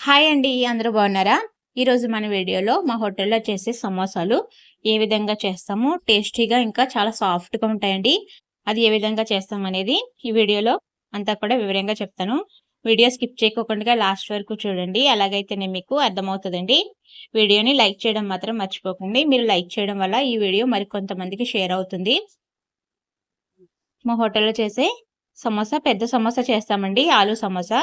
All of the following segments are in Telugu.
హాయ్ అండి అందరూ బాగున్నారా? ఈరోజు మన వీడియోలో మా హోటల్లో చేసే సమోసాలు ఏ విధంగా చేస్తాము టేస్టీగా ఇంకా చాలా సాఫ్ట్గా ఉంటాయండి. అది ఏ విధంగా చేస్తాం అనేది ఈ వీడియోలో అంతా కూడా వివరంగా చెప్తాను. వీడియో స్కిప్ చేయకోకుండా లాస్ట్ వరకు చూడండి. అలాగైతేనే మీకు అర్థమవుతుందండి. వీడియోని లైక్ చేయడం మాత్రం మర్చిపోకండి. మీరు లైక్ చేయడం వల్ల ఈ వీడియో మరికొంతమందికి షేర్ అవుతుంది. మా హోటల్లో చేసే సమోసా పెద్ద సమోసా చేస్తామండి. ఆలు సమోసా.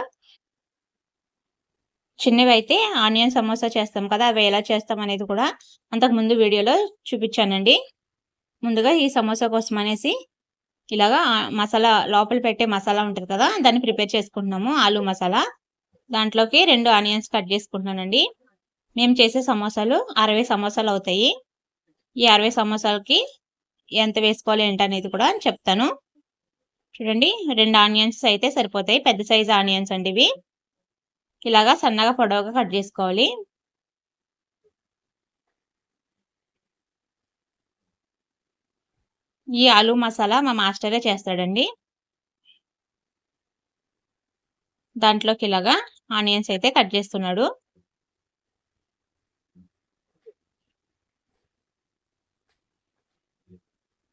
చిన్నవి అయితే ఆనియన్ సమోసా చేస్తాం కదా అవి ఎలా చేస్తాం అనేది కూడా అంతకుముందు వీడియోలో చూపించానండి. ముందుగా ఈ సమోసా కోసం అనేసి ఇలాగా మసాలా లోపల పెట్టే మసాలా ఉంటుంది కదా దాన్ని ప్రిపేర్ చేసుకుంటున్నాము ఆలు మసాలా. దాంట్లోకి రెండు ఆనియన్స్ కట్ చేసుకుంటున్నానండి. మేము చేసే సమోసాలు అరవై సమోసాలు అవుతాయి. ఈ అరవై సమోసాలకి ఎంత వేసుకోవాలి ఏంటనేది కూడా చెప్తాను. చూడండి రెండు ఆనియన్స్ అయితే సరిపోతాయి పెద్ద సైజు ఆనియన్స్ అండి ఇవి. ఇలాగా సన్నగా పొడవుగా కట్ చేసుకోవాలి. ఈ ఆలు మసాలా మా మాస్టరే చేస్తాడండి. దాంట్లోకి ఇలాగా ఆనియన్స్ అయితే కట్ చేస్తున్నాడు.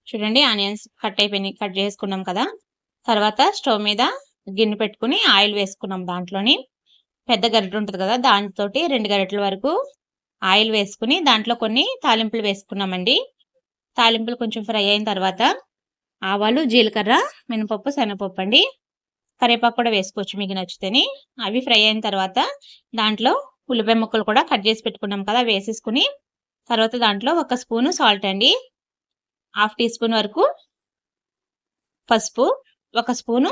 చూడండి ఆనియన్స్ కట్ అయిపోయినాయి కట్ చేసుకున్నాం కదా. తర్వాత స్టవ్ మీద గిన్నె పెట్టుకుని ఆయిల్ వేసుకున్నాం దాంట్లోని. పెద్ద గరిటె ఉంటుంది కదా దానితోటి రెండు గరిటెల వరకు ఆయిల్ వేసుకుని దాంట్లో కొన్ని తాలింపులు వేసుకున్నామండి. తాలింపులు కొంచెం ఫ్రై అయిన తర్వాత ఆవాలు జీలకర్ర మినపప్పు శనగపప్పు అండి. కరివేపాకు కూడా వేసుకోవచ్చు మీకు నచ్చితేని. అవి ఫ్రై అయిన తర్వాత దాంట్లో ఉల్లిపాయ ముక్కలు కూడా కట్ చేసి పెట్టుకున్నాం కదా వేసేసుకుని తర్వాత దాంట్లో ఒక స్పూను సాల్ట్ అండి. హాఫ్ టీ స్పూన్ వరకు పసుపు ఒక స్పూను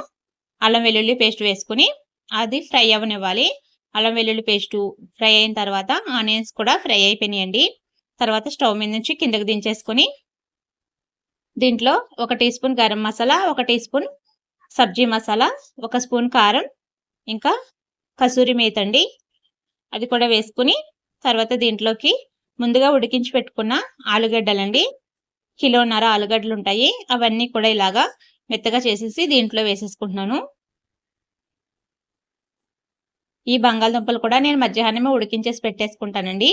అల్లం వెల్లుల్లి పేస్ట్ వేసుకుని అది ఫ్రై అవ్వనివ్వాలి అల్లం వెల్లుల్లి పేస్ట్ ఫ్రై అయిన తర్వాత ఆనియన్స్ కూడా ఫ్రై అయిపోయినాయండి. తర్వాత స్టవ్ మీద నుంచి కిందకు దించేసుకుని దీంట్లో ఒక టీ స్పూన్ గరం మసాలా ఒక టీ స్పూన్ సబ్జీ మసాలా ఒక స్పూన్ కారం ఇంకా కసూరి మేతండి. అది కూడా వేసుకుని తర్వాత దీంట్లోకి ముందుగా ఉడికించి పెట్టుకున్న ఆలుగడ్డలండి. కిలోన్నర ఆలుగడ్డలు ఉంటాయి అవన్నీ కూడా ఇలాగా మెత్తగా చేసేసి దీంట్లో వేసేసుకుంటున్నాను. ఈ బంగాళదుంపలు కూడా నేను మధ్యాహ్నమే ఉడికించేసి పెట్టేసుకుంటానండి.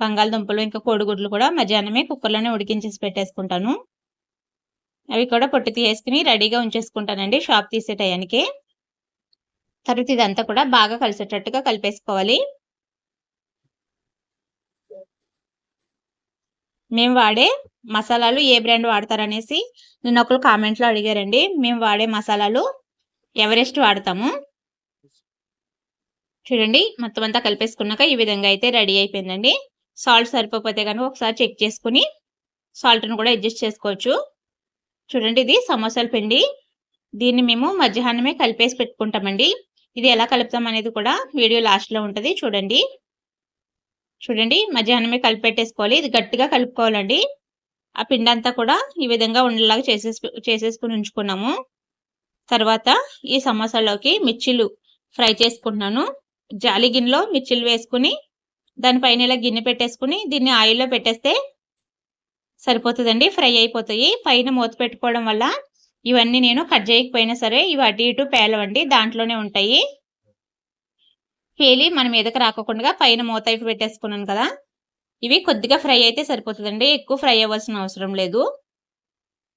బంగాళదుంపలు ఇంకా కోడిగుడ్లు కూడా మధ్యాహ్నమే కుక్కర్లోనే ఉడికించేసి పెట్టేసుకుంటాను. అవి కూడా పొట్టు తీసేసుకుని రెడీగా ఉంచేసుకుంటానండి షాప్ తీసే టయానికి. తర్వాత ఇదంతా కూడా బాగా కలిసేటట్టుగా కలిపేసుకోవాలి. మేము వాడే మసాలాలు ఏ బ్రాండ్ వాడతారనేసి నిన్న ఒకరు కామెంట్లో అడిగారండి. మేము వాడే మసాలాలు ఎవరెస్ట్ వాడతాము? చూడండి మొత్తం అంతా కలిపేసుకున్నాక ఈ విధంగా అయితే రెడీ అయిపోయిందండి. సాల్ట్ సరిపోతే కనుక ఒకసారి చెక్ చేసుకుని సాల్ట్ను కూడా అడ్జస్ట్ చేసుకోవచ్చు. చూడండి ఇది సమోసాల పిండి. దీన్ని మేము మధ్యాహ్నమే కలిపేసి పెట్టుకుంటామండి. ఇది ఎలా కలుపుతాం అనేది కూడా వీడియో లాస్ట్లో ఉంటుంది చూడండి. చూడండి మధ్యాహ్నమే కలిపెట్టేసుకోవాలి. ఇది గట్టిగా కలుపుకోవాలండి. ఆ పిండి అంతా కూడా ఈ విధంగా ఉండేలాగా చేసేసి చేసేసుకుని ఉంచుకున్నాము. తర్వాత ఈ సమోసాలోకి మిర్చిలు ఫ్రై చేసుకుంటున్నాను. జాలి గిన్నెలో మిర్చిలు వేసుకుని దానిపైన ఇలా గిన్నె పెట్టేసుకుని దీన్ని ఆయిల్లో పెట్టేస్తే సరిపోతుందండి ఫ్రై అయిపోతాయి. పైన మూత పెట్టుకోవడం వల్ల ఇవన్నీ నేను కట్ చేయకపోయినా సరే ఇవి అటు ఇటు పేలవండి దాంట్లోనే ఉంటాయి. పేలి మన మీదకి రాకుండా పైన మూత అయిపోయి పెట్టేసుకున్నాను కదా ఇవి కొద్దిగా ఫ్రై అయితే సరిపోతుందండి ఎక్కువ ఫ్రై అవ్వాల్సిన అవసరం లేదు.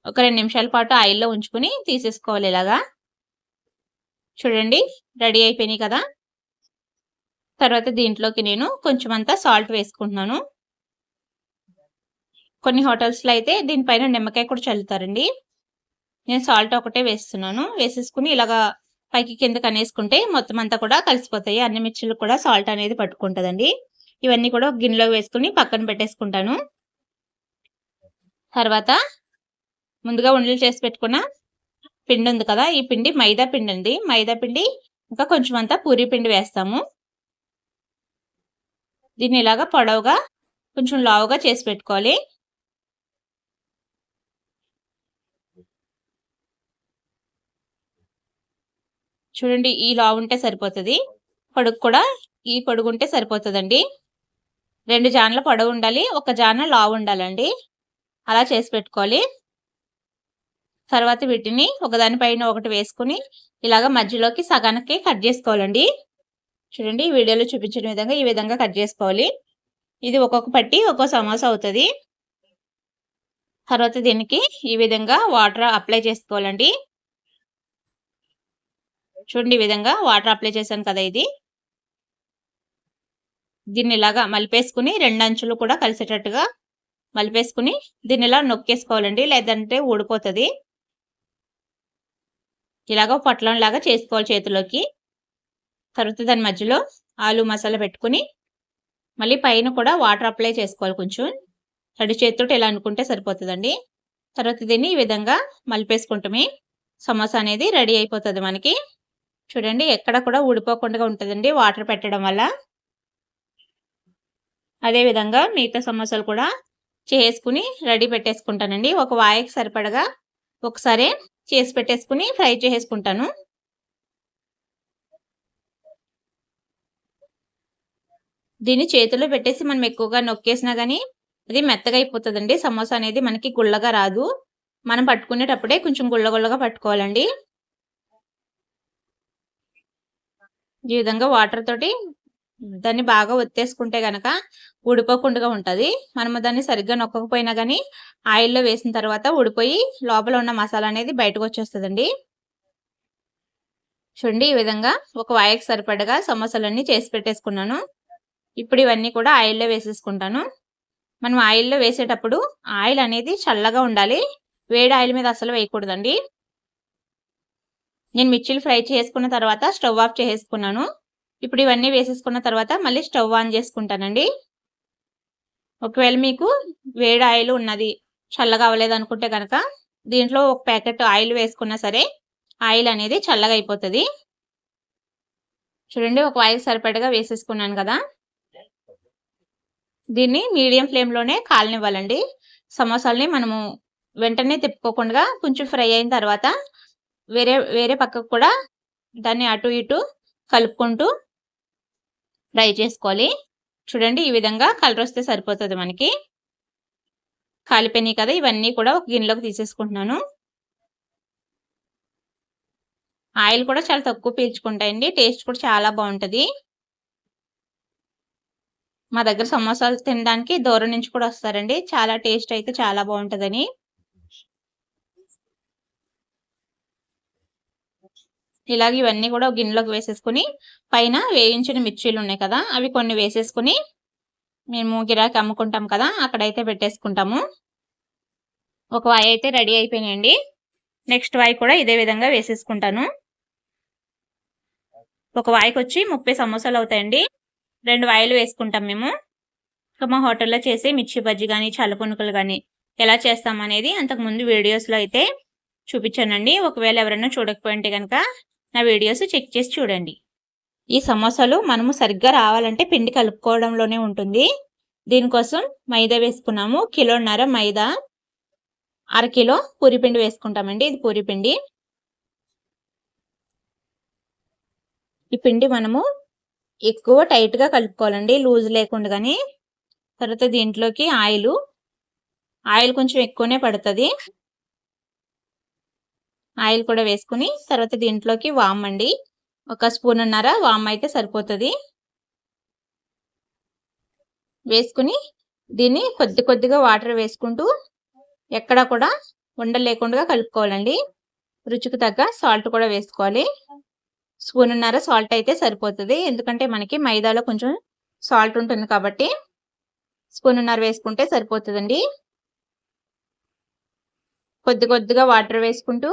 ఒక రెండు నిమిషాల పాటు ఆయిల్లో ఉంచుకుని తీసేసుకోవాలి ఇలాగా. చూడండి రెడీ అయిపోయినాయి కదా. తర్వాత దీంట్లోకి నేను కొంచెం అంతా సాల్ట్ వేసుకుంటున్నాను. కొన్ని హోటల్స్లో అయితే దీనిపైన నిమ్మకాయ కూడా చల్లుతారండి. నేను సాల్ట్ ఒకటే వేస్తున్నాను. వేసేసుకుని ఇలాగా పైకి కిందకి అనేసుకుంటే మొత్తం అంతా కూడా కలిసిపోతాయి. అన్ని మిర్చిలు కూడా సాల్ట్ అనేది పట్టుకుంటుందండి. ఇవన్నీ కూడా గిన్నెలో వేసుకుని పక్కన పెట్టేసుకుంటాను. తర్వాత ముందుగా ఉండలు చేసి పెట్టుకున్న పిండి ఉంది కదా ఈ పిండి మైదా పిండి అండి. మైదా పిండి ఇంకా కొంచెం అంతా పూరి పిండి వేస్తాము. దీన్ని ఇలాగా పొడవుగా కొంచెం లావుగా చేసి పెట్టుకోవాలి. చూడండి ఈ లావు ఉంటే సరిపోతుంది పొడుగు కూడా ఈ పొడుగు ఉంటే సరిపోతుందండి. రెండు జాన్ల పొడవు ఉండాలి ఒక జాన లావు ఉండాలండి. అలా చేసి పెట్టుకోవాలి. తర్వాత వీటిని ఒకదానిపైన ఒకటి వేసుకుని ఇలాగ మధ్యలోకి సగానికి కట్ చేసుకోవాలండి. చూడండి ఈ వీడియోలో చూపించిన విధంగా ఈ విధంగా కట్ చేసుకోవాలి. ఇది ఒక్కొక్క పట్టి ఒక్కొక్క సమోసా అవుతుంది. తర్వాత దీనికి ఈ విధంగా వాటర్ అప్లై చేసుకోవాలండి. చూడండి ఈ విధంగా వాటర్ అప్లై చేశాను కదా ఇది. దీన్ని ఇలాగా మలిపేసుకుని రెండు అంచులు కూడా కలిసేటట్టుగా మలిపేసుకుని దీన్ని ఇలా నొక్కేసుకోవాలండి లేదంటే ఊడిపోతుంది. ఇలాగ పొట్లం లాగా చేసుకోవాలి చేతిలోకి తర్వాత దాని మధ్యలో ఆలు మసాలా పెట్టుకుని మళ్ళీ పైన కూడా వాటర్ అప్లై చేసుకోవాలి కొంచెం. తడి చేతితో ఇలా అనుకుంటే సరిపోతుందండి. తర్వాత దీన్ని ఈ విధంగా మలిపేసుకుంటామే. సమోసా అనేది రెడీ అయిపోతుంది మనకి. చూడండి ఎక్కడ కూడా ఊడిపోకుండా ఉంటుందండి వాటర్ పెట్టడం వల్ల. అదే విధంగా మిగతా సమోసాలు కూడా చేసుకుని రెడీ పెట్టేసుకుంటానండి. ఒక వాయికి సరిపడగా ఒకసారి చేసి పెట్టేసుకుని ఫ్రై చేసేసుకుంటాను. దీన్ని చేతిలో పెట్టేసి మనం ఎక్కువగా నొక్కేసినా కానీ అది మెత్తగా అయిపోతుందండి. సమోసా అనేది మనకి గుళ్ళగా రాదు. మనం పట్టుకునేటప్పుడే కొంచెం గుళ్ళగుళ్ళగా పట్టుకోవాలండి. ఈ విధంగా వాటర్ తోటి దాన్ని బాగా ఒత్తేసుకుంటే గనక ఊడిపోకుండా ఉంటుంది. మనము దాన్ని సరిగ్గా నొక్కకపోయినా కానీ ఆయిల్లో వేసిన తర్వాత ఊడిపోయి లోపల ఉన్న మసాలా అనేది బయటకు వచ్చేస్తుందండి. చూడండి ఈ విధంగా ఒక వాయకు సరిపడగా సమోసాలన్నీ చేసి పెట్టేసుకున్నాను. ఇప్పుడు ఇవన్నీ కూడా ఆయిల్లో వేసేసుకుంటాను. మనం ఆయిల్లో వేసేటప్పుడు ఆయిల్ అనేది చల్లగా ఉండాలి. వేడి ఆయిల్ మీద అసలు వేయకూడదండి. నేను మిర్చిలు ఫ్రై చేసుకున్న తర్వాత స్టవ్ ఆఫ్ చేసుకున్నాను ఇప్పుడు ఇవన్నీ వేసేసుకున్న తర్వాత మళ్ళీ స్టవ్ ఆన్ చేసుకుంటానండి. ఒకవేళ మీకు వేడి ఆయిల్ ఉన్నది చల్లగా అవ్వలేదు అనుకుంటే కనుక దీంట్లో ఒక ప్యాకెట్ ఆయిల్ వేసుకున్నా సరే ఆయిల్ అనేది చల్లగా అయిపోతుంది. చూడండి ఒక ఆయిల్ సరిపడగా వేసేసుకున్నాను కదా. దీన్ని మీడియం ఫ్లేమ్లోనే కాలనివ్వాలండి. సమోసాలని మనము వెంటనే తిప్పుకోకుండా కొంచెం ఫ్రై అయిన తర్వాత వేరే వేరే పక్కకు కూడా దాన్ని అటు ఇటు కలుపుకుంటూ ఫ్రై చేసుకోవాలి. చూడండి ఈ విధంగా కలర్ వస్తే సరిపోతుంది మనకి. కాలిపోయినాయి కదా ఇవన్నీ కూడా ఒక గిన్నెలోకి తీసేసుకుంటున్నాను. ఆయిల్ కూడా చాలా తక్కువ పీల్చుకుంటాయండి. టేస్ట్ కూడా చాలా బాగుంటుంది. మా దగ్గర సమోసాలు తినడానికి దూరం నుంచి కూడా వస్తారండి. చాలా టేస్ట్ అయితే చాలా బాగుంటుందని. ఇలాగ ఇవన్నీ కూడా గిన్నెలోకి వేసేసుకుని పైన వేయించిన మిర్చీలు ఉన్నాయి కదా అవి కొన్ని వేసేసుకుని మేము గిరాకీ అమ్ముకుంటాం కదా అక్కడైతే పెట్టేసుకుంటాము. ఒక వాయి అయితే రెడీ అయిపోయినాయండి. నెక్స్ట్ వాయి కూడా ఇదే విధంగా వేసేసుకుంటాను. ఒక వాయికి వచ్చి ముప్పై సమోసాలు అవుతాయండి. రెండు వాయిలు వేసుకుంటాం మేము. ఇంకా మా హోటల్లో చేసే మిర్చి బజ్జి కానీ చల్లపునుకలు కానీ ఎలా చేస్తామనేది అంతకుముందు వీడియోస్లో అయితే చూపించానండి. ఒకవేళ ఎవరైనా చూడకపోయింటే కనుక నా వీడియోస్ చెక్ చేసి చూడండి. ఈ సమోసాలు మనము సరిగ్గా రావాలంటే పిండి కలుపుకోవడంలోనే ఉంటుంది. దీనికోసం మైదా వేసుకున్నాము. కిలోన్నర మైదా అరకిలో పూరిపిండి వేసుకుంటామండి. ఇది పూరిపిండి ఈ పిండి మనము ఎక్కువ టైట్గా కలుపుకోవాలండి లూజ్ లేకుండా. కానీ తర్వాత దీంట్లోకి ఆయిల్ ఆయిల్ కొంచెం ఎక్కువనే పడుతుంది. ఆయిల్ కూడా వేసుకుని తర్వాత దీంట్లోకి వామ్ అండి. ఒక స్పూన్ అన్నర వామ్ అయితే సరిపోతుంది. వేసుకుని దీన్ని కొద్ది కొద్దిగా వాటర్ వేసుకుంటూ ఎక్కడా కూడా ఉండలేకుండా కలుపుకోవాలండి. రుచికి తగ్గ సాల్ట్ కూడా వేసుకోవాలి. స్పూన్ ఉన్నర సాల్ట్ అయితే సరిపోతుంది. ఎందుకంటే మనకి మైదాలో కొంచెం సాల్ట్ ఉంటుంది కాబట్టి స్పూన్ ఉన్నర వేసుకుంటే సరిపోతుందండి. కొద్ది కొద్దిగా వాటర్ వేసుకుంటూ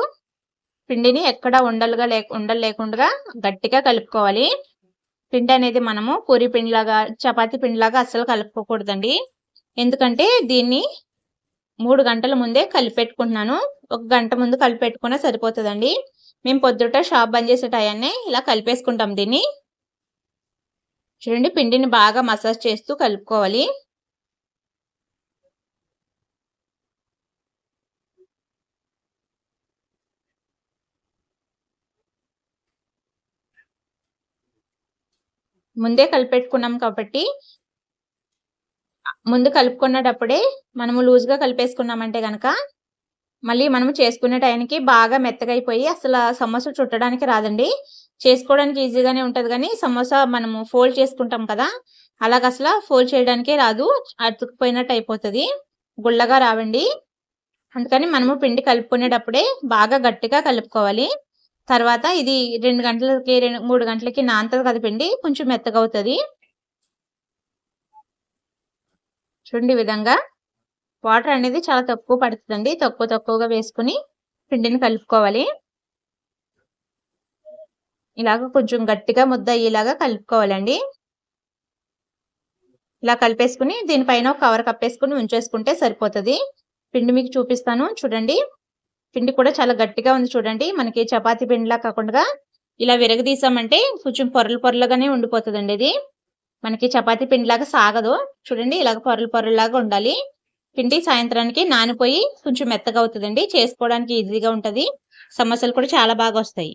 పిండిని ఎక్కడ ఉండలుగా లే ఉండలు లేకుండా గట్టిగా కలుపుకోవాలి. పిండి అనేది మనము పూరి పిండిలాగా చపాతీ పిండిలాగా అస్సలు కలుపుకోకూడదండి. ఎందుకంటే దీన్ని మూడు గంటల ముందే కలిపెట్టుకుంటున్నాను. ఒక గంట ముందు కలిపెట్టుకున్నా సరిపోతుందండి. మేము పొద్దుట షాప్ బంద్ చేసే టయాన్నే ఇలా కలిపేసుకుంటాం దీన్ని. చూడండి పిండిని బాగా మసాజ్ చేస్తూ కలుపుకోవాలి. ముందే కలిపెట్టుకున్నాం కాబట్టి ముందు కలుపుకున్నటప్పుడే మనము లూజ్గా కలిపేసుకున్నామంటే కనుక మళ్ళీ మనము చేసుకునే టైంకి బాగా మెత్తగైపోయి అసలు సమోసా చుట్టడానికి రాదండి చేసుకోవడానికి ఈజీగానే ఉంటుంది కానీ సమోసా మనము ఫోల్డ్ చేసుకుంటాం కదా! అలాగ అసలు ఫోల్డ్ చేయడానికే రాదు. అతుక్కుపోయినట్టు అయిపోతుంది గుల్లగా రావండి. అందుకని మనము పిండి కలుపుకునేటప్పుడే బాగా గట్టిగా కలుపుకోవాలి. తర్వాత ఇది రెండు గంటలకి, రెండు మూడు గంటలకి నాంతది కదా పిండి. కొంచెం మెత్తగా అవుతుంది చూడండి విధంగా. వాటర్ అనేది చాలా తక్కువ పడుతుందండి తక్కువ తక్కువగా వేసుకొని పిండిని కలుపుకోవాలి. ఇలాగ కొంచెం గట్టిగా ముద్ద అయ్యేలాగా కలుపుకోవాలండి. ఇలా కలిపేసుకొని దీనిపైన ఒక కవర్ కప్పేసుకొని ఉంచేసుకుంటే సరిపోతుంది పిండి మీకు చూపిస్తాను చూడండి. పిండి కూడా చాలా గట్టిగా ఉంది చూడండి. మనకి చపాతీ పిండిలా కాకుండా ఇలా విరగదీసామంటే కొంచెం పొరలు పొరలుగానే ఉండిపోతుందండి ఇది. మనకి చపాతీ పిండిలాగా సాగదు. చూడండి ఇలాగ పొరలు పొరల్లాగా ఉండాలి. పిండి సాయంత్రానికి నానిపోయి కొంచెం మెత్తగా అవుతదండి. చేసుకోవడానికి ఈజీగా ఉంటది. సమస్యలు కూడా చాలా బాగా వస్తాయి